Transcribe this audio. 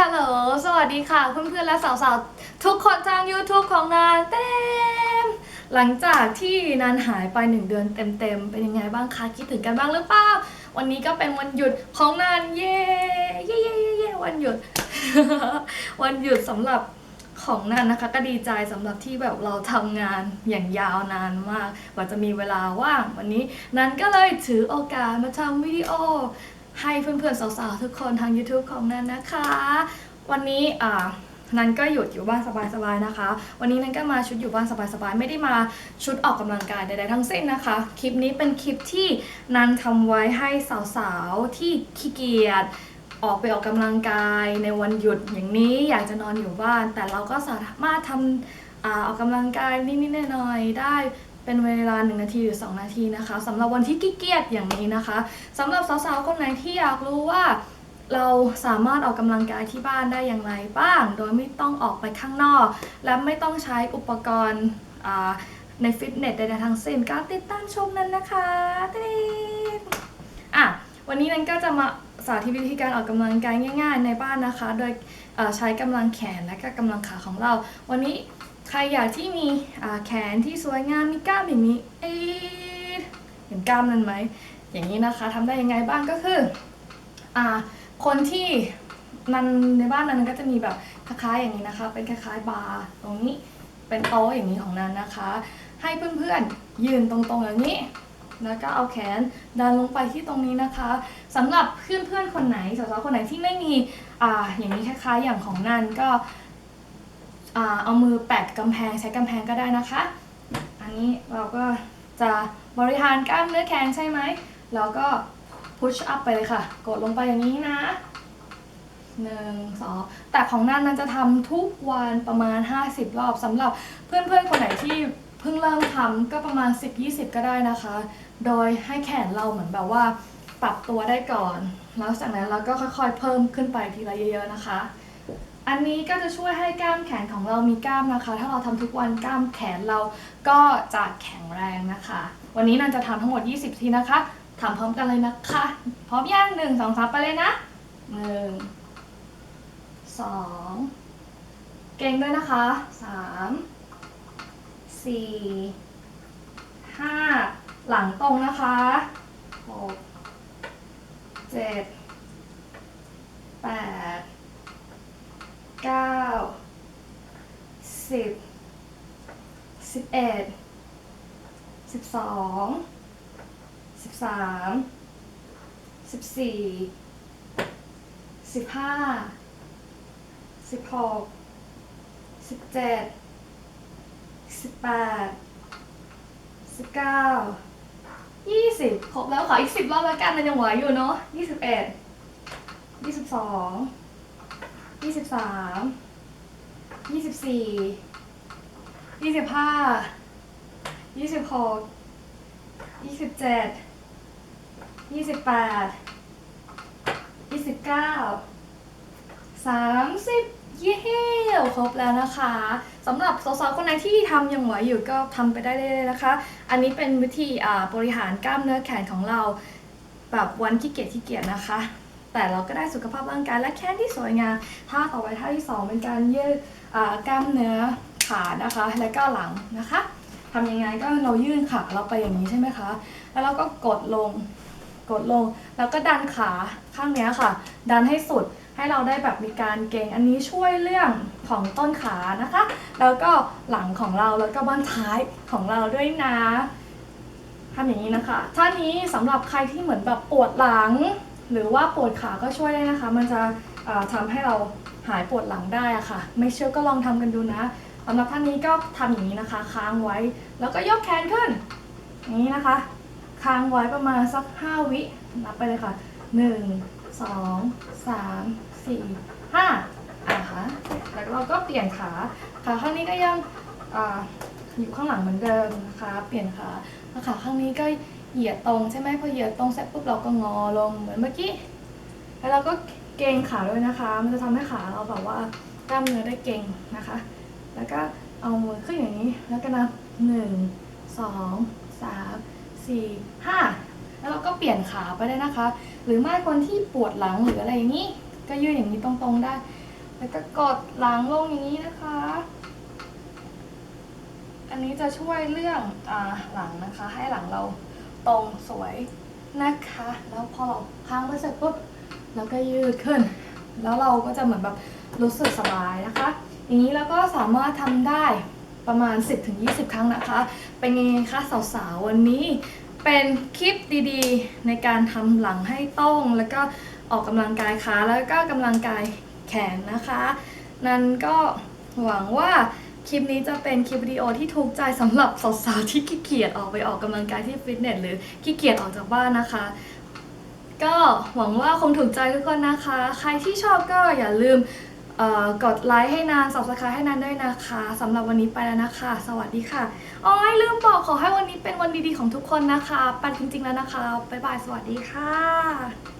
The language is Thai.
ฮัลโหล สวัสดีค่ะ เพื่อนๆและสาวๆ ทุกคนทาง YouTube ของนานเต็ม หลังจากที่นานหายไปหนึ่งเดือนเต็มๆ เป็นยังไงบ้างคะ คิดถึงกันบ้างหรือเปล่า วันนี้ก็เป็นวันหยุดของนานเย้เย้เย้เย้เย้วันหยุด วันหยุดสำหรับของนันนะคะก็ดีใจสำหรับที่แบบเราทำงานอย่างยาวนานมากกว่าจะมีเวลาว่างวันนี้นันก็เลยถือโอกาสมาทำวิดีโอ ให้เพื่อนๆสาวๆทุกคนทาง YouTube ของนันนะคะ วันนี้อ่านันก็หยุดอยู่บ้านสบายๆนะคะ วันนี้นันก็มาชุดอยู่บ้านสบายๆ ไม่ได้มาชุดออกกำลังกายใดๆทั้งสิ้นนะคะ คลิปนี้เป็นคลิปที่นันทำไว้ให้สาวๆที่ขี้เกียจออกไปออกกำลังกายในวันหยุดอย่างนี้อยากจะนอนอยู่บ้าน แต่เราก็สามารถทำอออกกำลังกายนิดๆหน่อยๆได้ เป็นเวลา 1 นาทีหรือ 2 นาทีนะคะสำหรับวันที่ขี้เกียจอย่างนี้นะคะสำหรับสาวๆคนไหนที่อยากรู้ว่าเราสามารถออกกำลังกายที่บ้านได้อย่างไรบ้าง โดยไม่ต้องออกไปข้างนอก และไม่ต้องใช้อุปกรณ์ในฟิตเนสใดๆทั้งสิ้นการติดตามชมนั้นนะคะติ๊ดอะวันนี้นั้นก็จะมาสาธิตวิธีการออกกำลังกายง่าย ๆ ในบ้านนะคะ โดยใช้กำลังแขนและก็กำลังขาของเรา วันนี้ ใครอยากที่มีแขนที่สวยงามมีกล้ามอย่างนี้เอเห็นกล้ามนั้นไหมอย่างนี้นะคะทำได้ยังไงบ้างก็คืออ่าคนที่นันในบ้านนั้นก็จะมีแบบคล้ายๆอย่างนี้นะคะ เป็นคล้ายๆบาร์ตรงนี้เป็นโต๊ะอย่างนี้ของนันนะคะ ให้เพื่อนๆยืนตรงๆอย่างนี้แล้วก็เอาแขนดันลงไปที่ตรงนี้นะคะสำหรับเพื่อนๆคนไหนสาวๆคนไหนที่ไม่มีอ่าอย่างนี้คล้ายๆอย่างของนันก็ เอามือแปะกำแพงใช้กำแพงก็ได้นะคะ อันนี้เราก็จะบริหารกล้ามเนื้อแขนใช่ไหมแล้วก็ push up ไปเลยค่ะ กดลงไปอย่างนี้นะหนึ่งสองแต่ของนันนั้นจะทำทุกวันประมาณ 50 รอบสำหรับเพื่อนๆ คนไหนที่เพิ่งเริ่มทำก็ประมาณ 10-20 ก็ได้นะคะ โดยให้แขนเราเหมือนแบบว่า ปรับตัวได้ก่อน แล้วจากนั้นเราก็ค่อยๆ เพิ่มขึ้นไปทีละเยอะๆนะคะ อันนี้ก็จะช่วยให้กล้ามแขนของเรามีกล้ามนะคะ ถ้าเราทำทุกวันกล้ามแขนเราก็จะแข็งแรงนะคะ วันนี้นันจะทำทั้งหมด 20 ทีนะคะทำพร้อมกันเลยนะคะ พร้อมย่างหนึ่งสองสามไปเลยนะหนึ่งสองเก่งด้วยนะคะสามสี่ห้าหลังตรงนะคะหกเจ็ดแปด เก้าสิบสิบเอ็ดสิบสองสิบสามสิบสี่สิบห้าสิบหกสิบเจ็ดสิบแปดสิบเก้ายี่สิบครบแล้วขออีกสิบรอบแล้วกันมันยังไหวอยู่เนาะยี่สิบเอ็ดยี่สิบสอง ยี่สิบสามยี่สิบสี่ยี่สิบห้ายี่สิบหกยี่สิบเจ็ดยี่สิบแปดยี่สิบเก้าสามสิบเย้ครบแล้วนะคะสำหรับสาวๆคนไหนที่ทำยังไหวอยู่ก็ทำไปได้เลยนะคะ อันนี้เป็นวิธีอ่าบริหารกล้ามเนื้อแขนของเรา แบบวันขี้เกียจขี้เกียจนะคะ แต่เราก็ได้สุขภาพร่างกายและแขนที่สวยงามท่าต่อไปท่าที่สองเป็นการยืดกล้ามเนื้อขานะคะ และก็หลังนะคะทำยังไงก็เรายื่นขาเราไปอย่างนี้ใช่ไหมคะ แล้วเราก็กดลงกดลง แล้วก็ดันขาข้างนี้ค่ะ ดันให้สุดให้เราได้แบบมีการเก่งอันนี้ช่วยเรื่องของต้นขานะคะ แล้วก็หลังของเราแล้วก็บ้านท้ายของเราด้วยนะทำอย่างนี้นะคะท่านี้สำหรับใครที่เหมือนแบบปวดหลัง หรือว่าปวดขาก็ช่วยได้นะคะ มันจะเอ่อทำให้เราหายปวดหลังได้อะค่ะ ไม่เชื่อก็ลองทำกันดูนะสำหรับท่านนี้ก็ทำอย่างนี้นะคะ ค้างไว้ แล้วก็ยกแขนขึ้นอย่างนี้นะคะ ค้างไว้ประมาณสัก 5 วินับไปเลยค่ะ 1 2 3 4 5อะคะแล้วเราก็เปลี่ยนขาขาข้างนี้ก็ยังออยู่ข้างหลังเหมือนเดิมนะคะ เปลี่ยนขาแล้วขาข้างนี้ก็ เหยียดตรงใช่ไหมพอเหยียดตรงเสร็จปุ๊บเราก็งอลงเหมือนเมื่อกี้ แล้วเราก็เกรงขาด้วยนะคะ มันจะทำให้ขาเราแบบว่ากล้ามเนื้อได้เกรงนะคะ แล้วก็เอามือขึ้นอย่างนี้ แล้วก็นับหนึ่งสองสามสี่ห้าแล้วเราก็เปลี่ยนขาไปได้นะคะ หรือไม่คนที่ปวดหลังหรืออะไรอย่างนี้ ก็ยืดอย่างนี้ตรงๆได้ แล้วก็กดหลังลงอย่างนี้นะคะ อันนี้จะช่วยเรื่องอหลังนะคะ ให้หลังเรา ตรงสวยนะคะ แล้วพอเราค้างไปเสร็จปุ๊บเราก็ยืดขึ้น แล้วเราก็จะเหมือนแบบรู้สึกสบายนะคะ อย่างนี้เราก็สามารถทำได้ประมาณ 10-20 ครั้งนะคะ เป็นไงคะสาวๆวันนี้เป็นคลิปดีๆ ในการทำหลังให้ตรงแล้วก็ออกกำลังกายขาแล้วก็กำลังกายแขนนะคะ นั้นก็หวังว่า คลิปนี้จะเป็นคลิปวิดีโอที่ถูกใจสำหรับสาวๆที่ขี้เกียจออกไปออกกำลังกายที่ฟิตเนสหรือขี้เกียจออกจากบ้านนะคะ ก็หวังว่าคงถูกใจทุกคนนะคะ ใครที่ชอบก็อย่าลืมเอ่อกดไลค์ให้นาน subscribe ให้นานด้วยนะคะสำหรับวันนี้ไปแล้วนะคะ สวัสดีค่ะอ๋อลืมบอกขอให้วันนี้เป็นวันดีๆของทุกคนนะคะ ปันจริงๆแล้วนะคะบ๊ายบายสวัสดีค่ะ